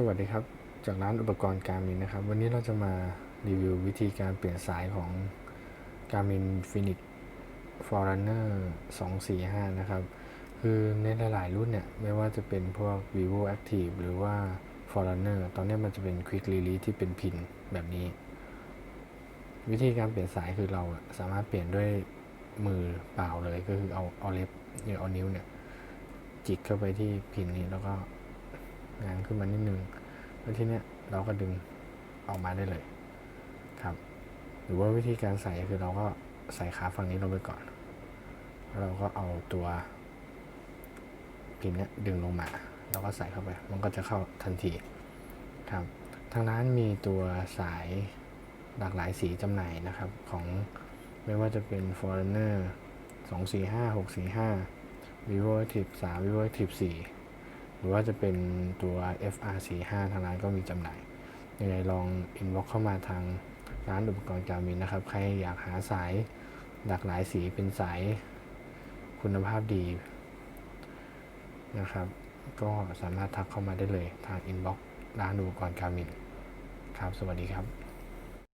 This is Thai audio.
สวัสดีครับ จากร้านอุปกรณ์การมินนะครับ วันนี้เราจะมารีวิววิธีการเปลี่ยนสายของ Garmin Phoenix Forerunner 245 นะครับ คือในหลาย ๆ รุ่นเนี่ย ไม่ว่าจะเป็นพวก vivo active หรือว่า Forerunner ตอนนี้มันจะเป็น quick release ที่เป็นพินแบบนี้ วิธีการเปลี่ยนสายคือเราสามารถเปลี่ยนด้วยมือเปล่าเลย ก็คือเอาเอาเล็บหรือเอานิ้วเนี่ย จิกเข้าไปที่พินนี้แล้วก็ งานขึ้นมานิดนึงแล้วทีเนี้ยเราก็ดึงออกมาได้เลยครับ หรือว่าวิธีการใส่คือเราก็ใส่ขาฝั่งนี้ลงไปก่อนแล้วเราก็เอาตัวพินเนี้ยดึงลงมาแล้วก็ใส่เข้าไป มันก็จะเข้าทันทีครับทางร้านมีตัวสายหลากหลายสีจำหน่ายนะครับของไม่ว่าจะเป็น Foreigner 245 645 vivo active 3 vivo active 4 หรือว่าจะเป็นตัว FR45 ทางร้านก็มีจำหน่ายยังไงลองอินบ็อกเข้ามาทางร้านอุปกรณ์การมินนะครับ ใครอยากหาสายหลากหลายสีเป็นสายคุณภาพดีนะครับ ก็สามารถทักเข้ามาได้เลยทางอินบ็อกร้านอุปกรณ์การมินครับ สวัสดีครับ